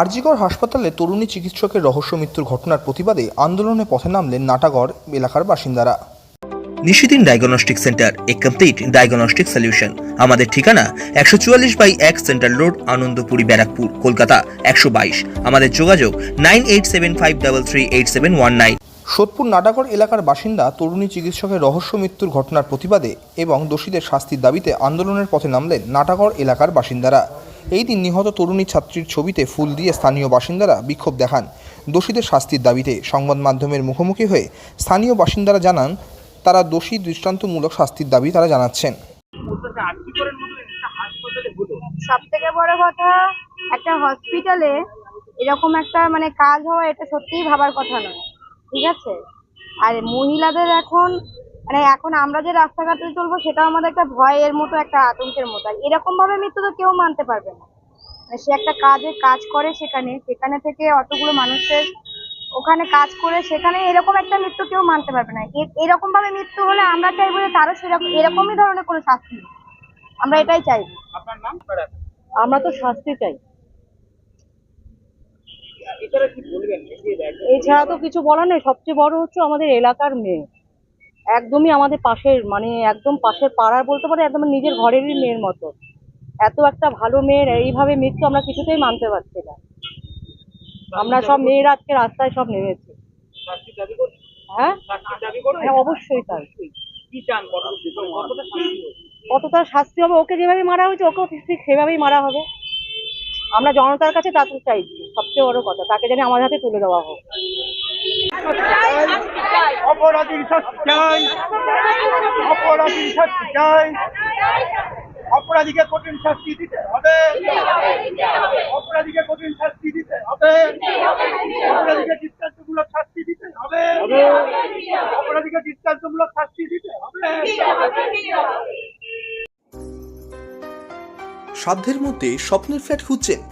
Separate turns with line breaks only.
আরজিকর হাসপাতালে তরুণী চিকিৎসকের রহস্য মৃত্যুর ঘটনার প্রতিবাদে আন্দোলনে পথে নামলেন নাটাগড় এলাকার বাসিন্দারা।
নিশিদিন ডায়াগনস্টিক সেন্টার এ কমপ্লিট ডায়াগনস্টিক সলিউশন আমাদের ঠিকানা একশো চুয়াল্লিশ বাই এক সেন্ট্রাল রোড আনন্দপুরি ব্যারাকপুর কলকাতা একশো বাইশ। আমাদের যোগাযোগ nine eight seven five double three eight seven one nine.
Sodepur Natagarh এলাকার বাসিন্দা তরুণী চিকিৎসকের রহস্য মৃত্যুর ঘটনার প্রতিবাদে এবং দোষীদের শাস্তির দাবিতে আন্দোলনের পথে নামলেন নাটাগড় এলাকার বাসিন্দারা। এই দিন নিহত তরুণী ছাত্রীর ছবিতে ফুল দিয়ে স্থানীয় বাসিন্দারা বিক্ষোভ দেখান। দোষীদের শাস্তির দাবিতে সংবাদ মাধ্যমের মুখোমুখি হয়ে স্থানীয় বাসিন্দারা জানান, তারা দোষী দৃষ্টান্তমূলক শাস্তির দাবি তারা জানাচ্ছেন।
সব থেকে বড় কথা, একটা হসপিটালে এরকম একটা মানে কাজ হওয়া এটা সত্যিই ভাবার কথা নয়। ঠিক আছে? আর মহিলাদের এখন মানে এখন আমরা যে রাস্তাঘাটে চলবো সেটা আমাদের একটা ভয়ের মতো একটা আতঙ্কের মতো। আর এরকম ভাবে মৃত্যু তো কেউ মানতে পারবে না। মানে সে একটা কাজে কাজ করে সেখানে সেখানে থেকে অতগুলো মানুষের ওখানে কাজ করে সেখানে এরকম একটা মৃত্যু কেউ মানতে পারবে না। এ- এরকম ভাবে মৃত্যু হলে আমরা চাইব যে তারও সেরকম এরকমই ধরনের কোনো শাস্তি। আমরা এটাই চাইব।
আমরা তো শাস্তি চাই। এছাড়া তো কিছু বলার নেই। সবচেয়ে বড় হচ্ছে আমাদের এলাকার মেয়ে। একদমই আমাদের পাশের মানে একদম পাশের পাড়ার বলতে পারে, একদম নিজের ঘরেরই মেয়ের মতো। এত একটা ভালো মেয়ের, এইভাবে মৃত্যু আমরা কিছুতেই মানতে পারছি না। আমরা সব মেয়েরা আজকে রাস্তায় সব নেমেছি। হ্যাঁ? হ্যাঁ অবশ্যই তাই। কতটা শাস্তি হবে? ওকে যেভাবে মারা হয়েছে, ওকেও ঠিক সেভাবেই মারা হবে। আমরা জনতার কাছে তাকে চাইছি, সবচেয়ে বড় কথা। তাকে যেন আমাদের হাতে তুলে দেওয়া হোক।
অপরাধীর শাস্তি অপরাধীর শাস্তি চাই অপরাধীকে কঠিন শাস্তি দিতে হবে। অপরাধীকে কঠিন শাস্তি দিতে হবে। অপরাধীকে দৃষ্টান্তমূলক শাস্তি দিতে হবে। অপরাধীকে দৃষ্টান্তমূলক শাস্তি দিতে হবে।
সাধ্যের মধ্যে স্বপ্নের ফ্ল্যাট খুঁজছেন